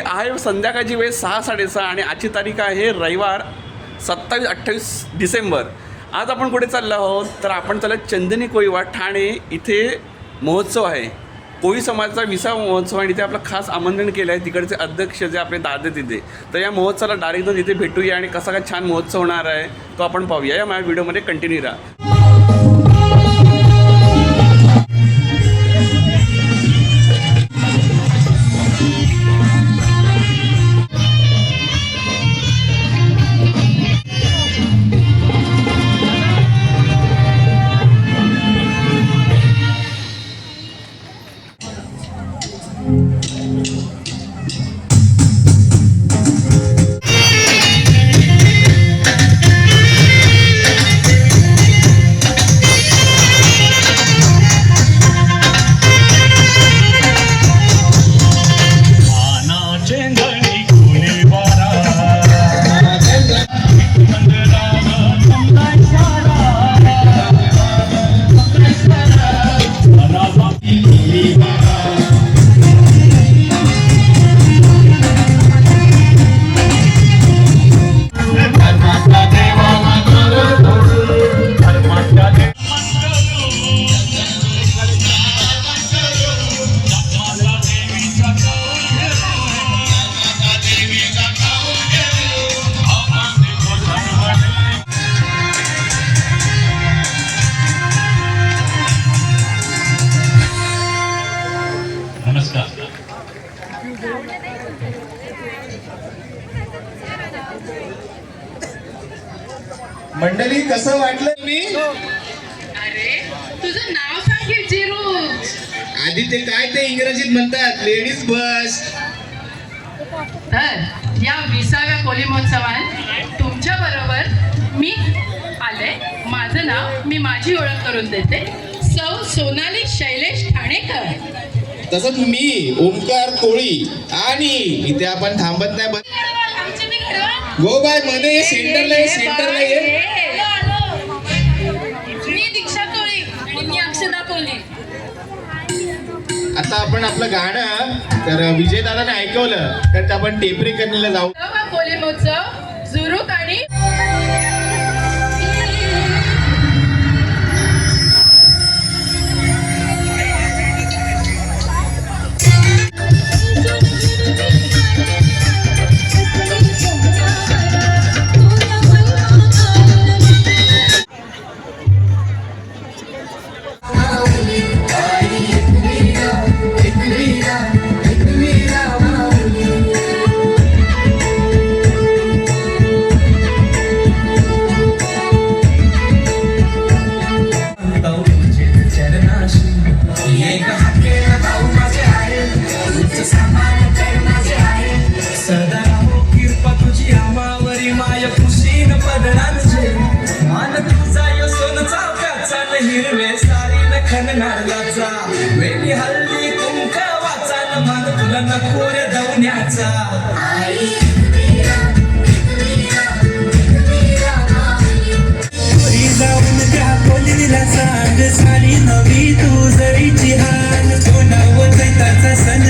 आहे संध्याकाळची वेळ सहा साडेसहा आणि आजची तारीख आहे रविवार सत्तावीस अठ्ठावीस डिसेंबर. आज आपण कुठे चाललो आहोत? तर आपण चाललो चंदनी कोळीवाड ठाणे इथे महोत्सव आहे. कोळी समाजाचा विसा महोत्सव आणि इथे आपलं खास आमंत्रण केलं आहे तिकडचे अध्यक्ष जे आपले दादे तिथे. तर या महोत्सवाला डायरेक्ट जाऊन इथे भेटूया आणि कसा काय छान महोत्सव होणार आहे तो आपण पाहूया. या माझ्या व्हिडिओमध्ये कंटिन्यू राहा. मंडळी कसं वाटलं? मी? अरे तुझं नाव सांग की चिरूज आधी ते काय ते इंग्रजीत म्हणतात लेडीज बस तर या विसाव्या कोली महोत्सवात तुमच्या बरोबर मी आले. माझं नाव मी माझी ओळख करून देते. सौ सोनाली शैलेश ठाणेकर. तसंच मी ओमकार कोळी. आणि इथे आपण थांबत नाही बस. गो बायमध्ये ये सेंटरला ये मी दीक्षा कोळी आणि मी अक्षदा कोळी आता आपण आपलं गाणं तर विजय दादाने ऐकवलं तर आपण टेप रेकॉर्डिंगला जाऊ. कोली महोत्सव जुरूक आणि नखन नारळाचा वेली हल्ली कुंका वाचा न मान तुला नखोर दवण्याचा जाऊन त्या कोलीला सांग सारी नवी तू जरीची हान तो नव चैताचा सण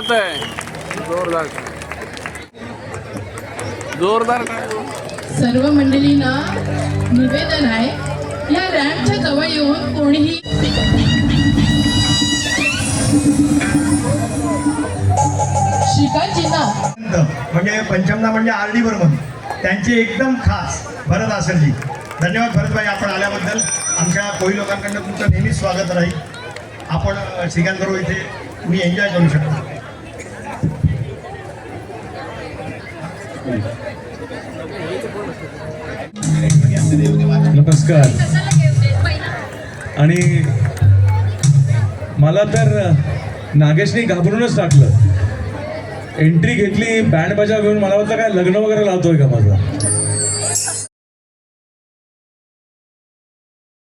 बात आहे. जोरदार. जोरदार सर्व मंडळींना निवेदन आहे या रॅम्पच्या जवळ येऊन कोणीही म्हणजे पंचमदा म्हणजे आर डी बर्मन. त्यांची एकदम खास भरत आसरजी. धन्यवाद भरतभाई आपण आल्याबद्दल. आमच्या कोळी लोकांकडनं तुमचं नेहमीच स्वागत राहील. आपण श्रीकांत बरोबर इथे. तुम्ही एन्जॉय करू शकता. नमस्कार. आणि मला तर नागेशनी घाबरूनच टाकलं. एंट्री घेतली बँड बजा घेऊन मला वाटलं काय लग्न वगैरे लावतोय का माझं?